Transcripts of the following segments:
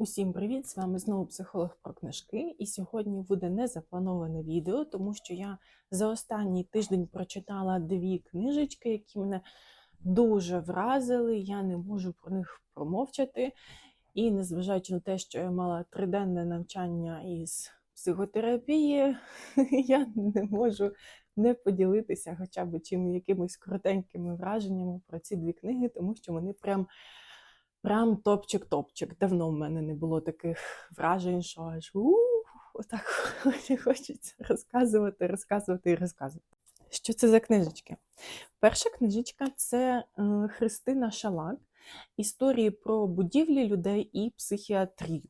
Усім привіт! З вами знову психолог про книжки. І сьогодні буде незаплановане відео, тому що я за останній тиждень прочитала дві книжечки, які мене дуже вразили. Я не можу про них промовчати. І незважаючи на те, що я мала триденне навчання із психотерапії, я не можу не поділитися хоча б чим якимись коротенькими враженнями про ці дві книги, тому що вони прям. Прям топчик-топчик. Давно в мене не було таких вражень, що аж у отак хочеться розказувати, розказувати і розказувати. Що це за книжечки? Перша книжечка це е, Христина Шалак, історії про будівлі людей і психіатрію.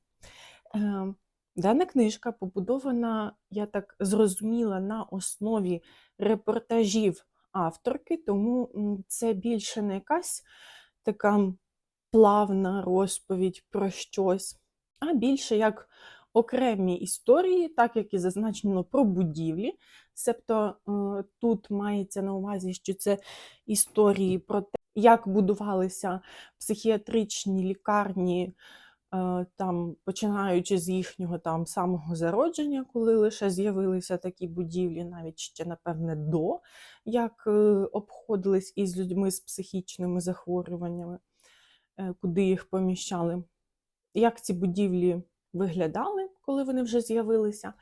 Е, Дана книжка побудована, я так зрозуміла, на основі репортажів авторки, тому це більше не якась така плавна розповідь про щось, а більше як окремі історії, так як і зазначено про будівлі. Себто е, тут мається на увазі, що це історії про те, як будувалися психіатричні лікарні, е, там, починаючи з їхнього там самого зародження, коли лише з'явилися такі будівлі, навіть ще, напевне, до, як е, обходились із людьми з психічними захворюваннями куди їх поміщали, як ці будівлі виглядали, коли вони вже з'явилися,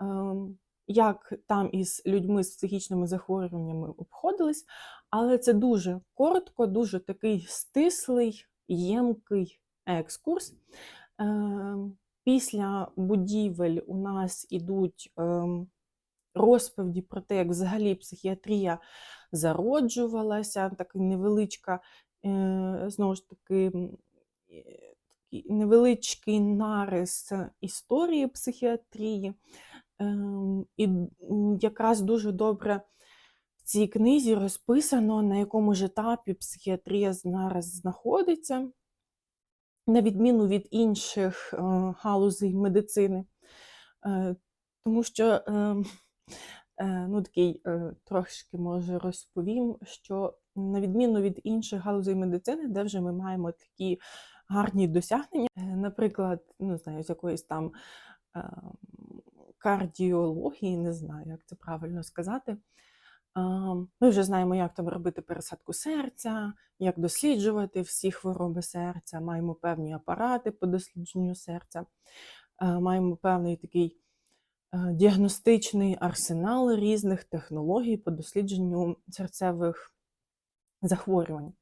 ем, як там із людьми з психічними захворюваннями обходились, але це дуже коротко, дуже такий стислий, ємкий екскурс. Ем, Після будівель у нас ідуть ем, розповіді про те, як взагалі психіатрія зароджувалася, така невеличка е, знову ж таки, е, такий невеличкий нарис історії психіатрії. Ем, І якраз дуже добре в цій книзі розписано, на якому ж етапі психіатрія зараз знаходиться, на відміну від інших е, галузей медицини. Е, Тому що ем, е, ну, такий е, трошки може розповім, що на відміну від інших галузей медицини, де вже ми маємо такі гарні досягнення, е, наприклад, не знаю, з якоїсь там е, кардіології, не знаю, як це правильно сказати. Ми вже знаємо, як там робити пересадку серця, як досліджувати всі хвороби серця, маємо певні апарати по дослідженню серця, е, маємо певний такий е, діагностичний арсенал різних технологій по дослідженню серцевих захворювань.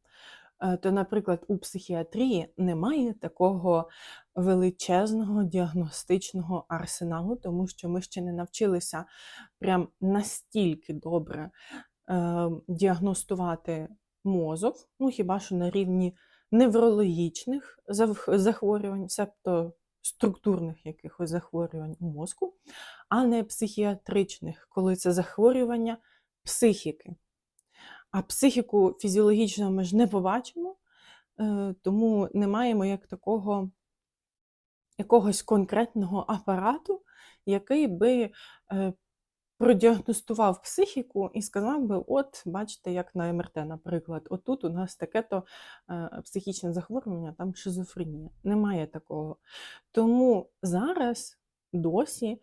Е, То, наприклад, у психіатрії немає такого величезного діагностичного арсеналу, тому що ми ще не навчилися прям настільки добре е, діагностувати мозок, ну хіба що на рівні неврологічних захворювань, себто структурних якихось захворювань у мозку, а не психіатричних, коли це захворювання психіки. А психіку фізіологічно ми ж не побачимо, е, тому не маємо як такого якогось конкретного апарату, який би е, продіагностував психіку і сказав би: от, бачите, як на МРТ, наприклад, отут у нас таке-то е, психічне захворювання, там шизофренія. Немає такого. Тому зараз досі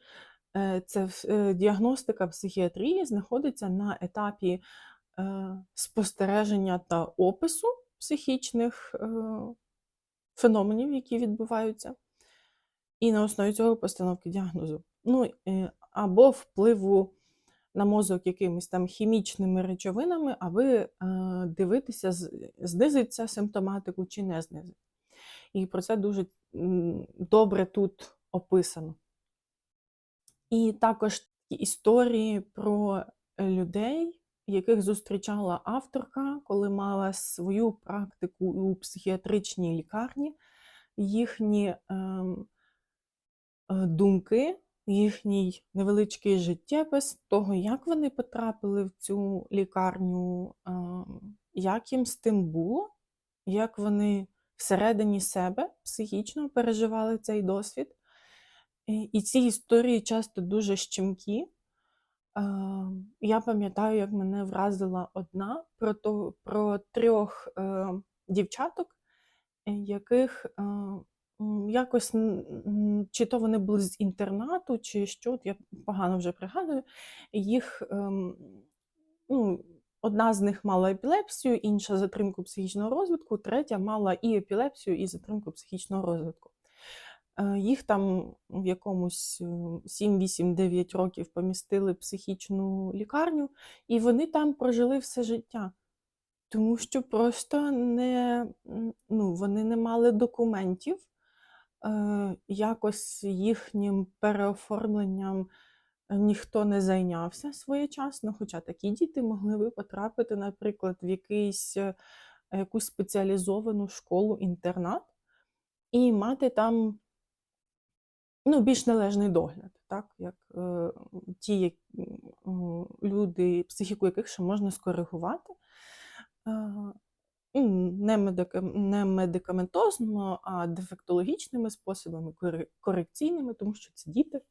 е, це е, діагностика психіатрії знаходиться на етапі спостереження та опису психічних феноменів, які відбуваються, і на основі цього постановки діагнозу. Ну, або впливу на мозок якимись там хімічними речовинами, аби е, дивитися, з- знизить це симптоматику чи не знизить. І про це дуже добре тут описано. І також історії про людей, яких зустрічала авторка, коли мала свою практику у психіатричній лікарні, їхні ем, е, думки, їхній невеличкий життєпис того, як вони потрапили в цю лікарню, як їм з тим було, як вони всередині себе психічно переживали цей досвід. І ці історії часто дуже щемкі. Я пам'ятаю, як мене вразила одна про, то, про трьох е, дівчаток, яких е, якось чи то вони були з інтернату, чи що, я погано вже пригадую, їх ем, ну, одна з них мала епілепсію, інша затримку психічного розвитку, третя мала і епілепсію, і затримку психічного розвитку. Е, Їх там в якомусь 7-8-9 років помістили в психічну лікарню, і вони там прожили все життя. Тому що просто не, ну, вони не мали документів, якось їхнім переоформленням е, ніхто не зайнявся своєчасно, хоча такі діти могли би потрапити, наприклад, в якийсь, е, якусь спеціалізовану школу-інтернат і мати там ну, більш належний догляд, так? як е, ті як, м, люди, психіку яких ще можна скоригувати. Е, Не, медика, не медикаментозно, а дефектологічними способами, корекційними, тому що це діти,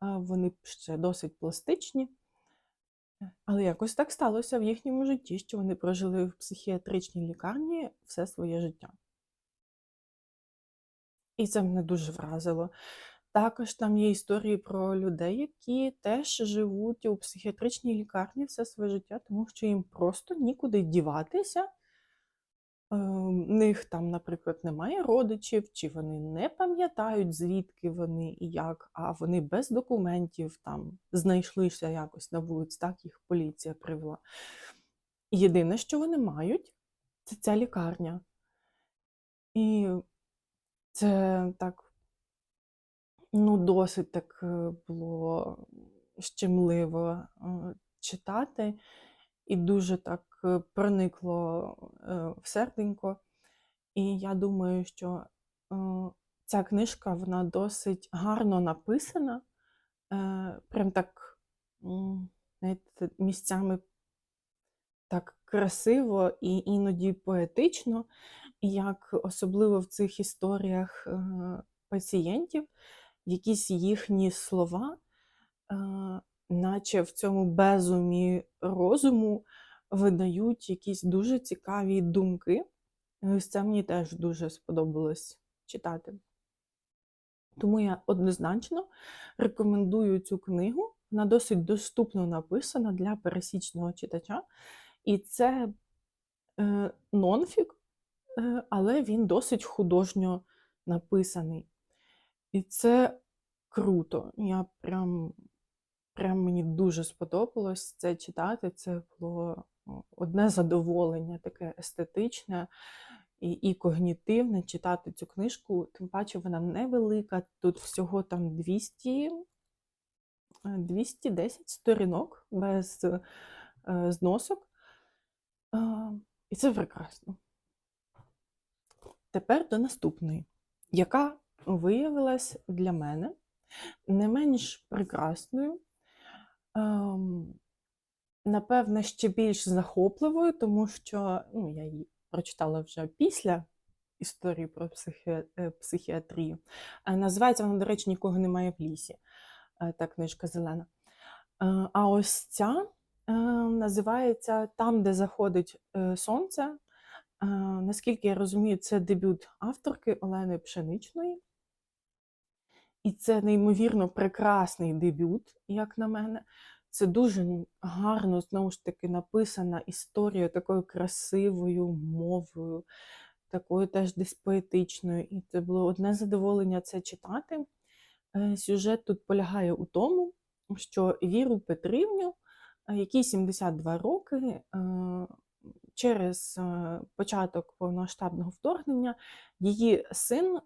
вони ще досить пластичні. Але якось так сталося в їхньому житті, що вони прожили в психіатричній лікарні все своє життя. І це мене дуже вразило. Також там є історії про людей, які теж живуть у психіатричній лікарні все своє життя, тому що їм просто нікуди діватися. Е, В них там, наприклад, немає родичів, чи вони не пам'ятають, звідки вони і як, а вони без документів там знайшлися якось на вулиці, так їх поліція привела. Єдине, що вони мають, це ця лікарня. І це так ну, досить так е, було щемливо е, читати, і дуже так е, проникло е, в серденько. І я думаю, що е, ця книжка вона досить гарно написана, прям так, знаєте, місцями так красиво і іноді поетично, як особливо в цих історіях пацієнтів, якісь їхні слова, наче в цьому безумі розуму, видають якісь дуже цікаві думки. І Ось це мені теж дуже сподобалось читати. Тому я однозначно рекомендую цю книгу. Вона досить доступно написана для пересічного читача. І це е, нонфік, е, але він досить художньо написаний. І це круто. Я прям, прям мені дуже сподобалось це читати. Це було одне задоволення, таке естетичне і, і когнітивне читати цю книжку. Тим паче вона невелика. Тут всього там 200, е, 210 сторінок без е, зносок. А, І це прекрасно. Тепер до наступної, яка виявилась для мене не менш прекрасною, ем, напевне, ще більш захопливою, тому що ну, я її прочитала вже після історії про психі... е, психіатрію. Е, Називається вона, до речі, нікого немає в лісі. Е, Та книжка зелена. А ось ця називається Там, де заходить сонце. Наскільки я розумію, це дебют авторки Олени Пшеничної. І це неймовірно прекрасний дебют, як на мене. Це дуже гарно, знову ж таки, написана історія такою красивою мовою, такою теж десь поетичною. І це було одне задоволення це читати. Е, Сюжет тут полягає у тому, що Віру Петрівню, е, якій 72 роки, е, через е, початок повномасштабного вторгнення її син е,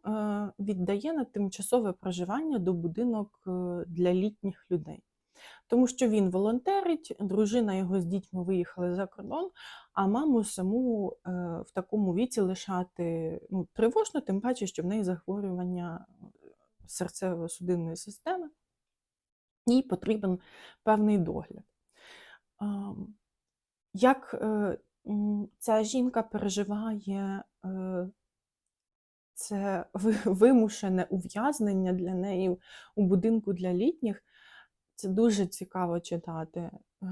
віддає на тимчасове проживання до будинок е, для літніх людей. Тому що він волонтерить, дружина його з дітьми виїхали за кордон, а маму саму в такому віці лишати ну, тривожно, тим паче, що в неї захворювання серцево-судинної системи, їй потрібен певний догляд. Як е, ця жінка переживає е, це вимушене ув'язнення для неї у будинку для літніх, це дуже цікаво читати. Е,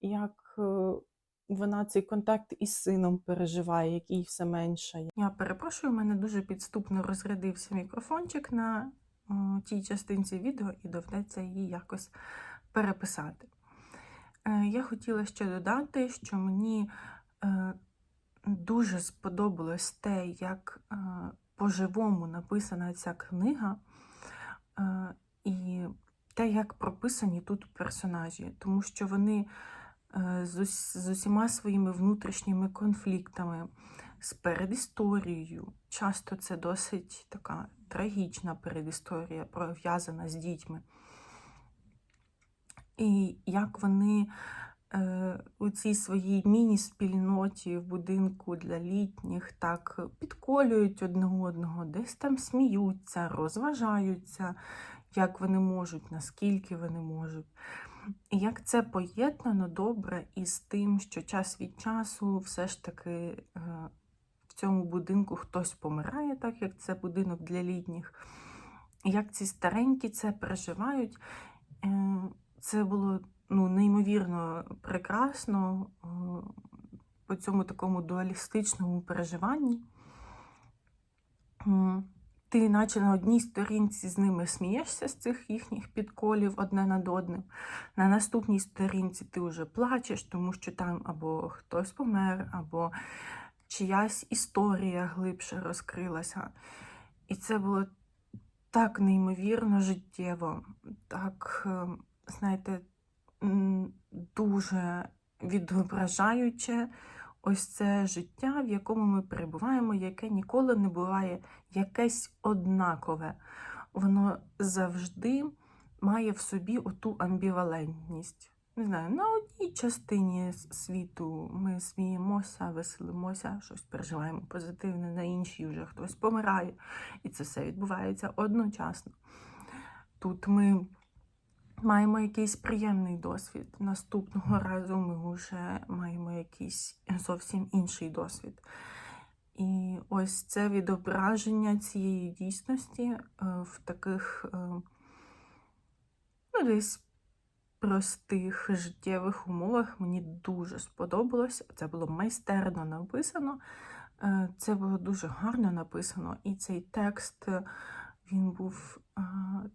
Як вона цей контакт із сином переживає, який все менше. Я перепрошую, у мене дуже підступно розрядився мікрофончик на тій частинці відео, і доведеться її якось переписати. Е, Я хотіла ще додати, що мені е, дуже сподобалось те, як е, по-живому написана ця книга, і те, як прописані тут персонажі, тому що вони з усіма своїми внутрішніми конфліктами, з передісторією. Часто це досить така трагічна передісторія, пов'язана з дітьми. І як вони е, у цій своїй міні-спільноті в будинку для літніх так підколюють одне одного, десь там сміються, розважаються, як вони можуть, наскільки вони можуть. І як це поєднано добре із тим, що час від часу все ж таки е, в цьому будинку хтось помирає, так як це будинок для літніх. Як ці старенькі це переживають. Це було ну, неймовірно прекрасно е, по цьому такому дуалістичному переживанні. Ти, наче на одній сторінці з ними смієшся з цих їхніх підколів одне над одним. На наступній сторінці ти вже плачеш, тому що там або хтось помер, або чиясь історія глибше розкрилася. І це було так неймовірно життєво, так, е, знаєте, дуже відображаюче ось це життя, в якому ми перебуваємо, яке ніколи не буває якесь однакове. Воно завжди має в собі оту амбівалентність. Не знаю, на одній частині світу ми сміємося, веселимося, щось переживаємо позитивне, на іншій вже хтось помирає, і це все відбувається одночасно. Тут ми маємо якийсь приємний досвід. Наступного разу ми вже маємо якийсь зовсім інший досвід. І ось це відображення цієї дійсності е, в таких е, ну, десь простих життєвих умовах мені дуже сподобалось. Це було майстерно написано, е, це було дуже гарно написано, і цей текст він був е,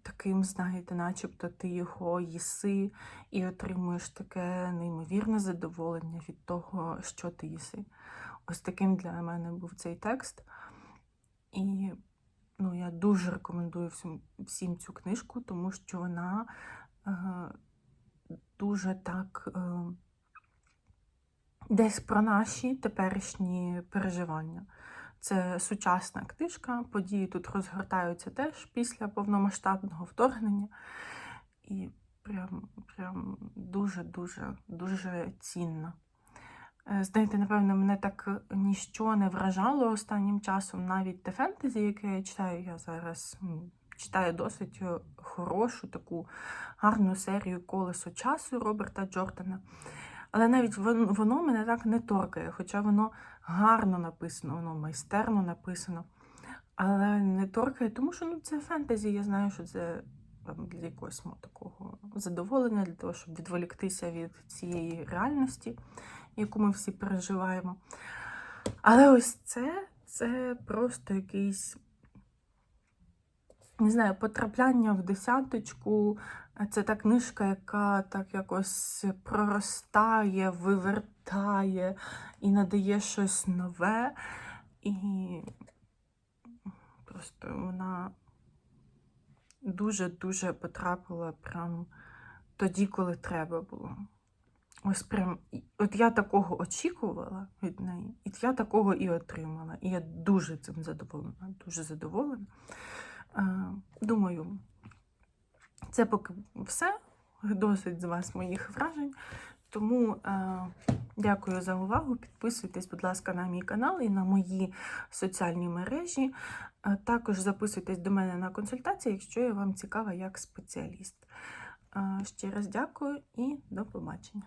таким, знаєте, начебто ти його їси і отримуєш таке неймовірне задоволення від того, що ти їси. Ось таким для мене був цей текст. І ну, я дуже рекомендую всім, всім цю книжку, тому що вона е, дуже так е, десь про наші теперішні переживання. Це сучасна книжка, події тут розгортаються теж після повномасштабного вторгнення. І прям, прям дуже-дуже дуже цінно. Е, Знаєте, напевно, мене так ніщо не вражало останнім часом, навіть те фентезі, яке я читаю. Я зараз читаю досить е, хорошу таку гарну серію Колесо часу Роберта Джордана. Але навіть воно мене так не торкає, хоча воно гарно написано, воно майстерно написано. Але не торкає, тому що ну, це фентезі, я знаю, що це там, для якогось ну, такого задоволення, для того, щоб відволіктися від цієї реальності, яку ми всі переживаємо. Але ось це, це просто якийсь, не знаю, потрапляння в десяточку. Це та книжка, яка так якось проростає, вивертає і надає щось нове. І просто вона дуже-дуже потрапила прям тоді, коли треба було. Ось прям, от я такого очікувала від неї, і я такого і отримала. І я дуже цим задоволена, дуже задоволена. Е, Думаю, це поки все. Досить з вас моїх вражень. Тому е, дякую за увагу. Підписуйтесь, будь ласка, на мій канал і на мої соціальні мережі. Е, також записуйтесь до мене на консультації, якщо я вам цікава як спеціаліст. Е, ще раз дякую і до побачення.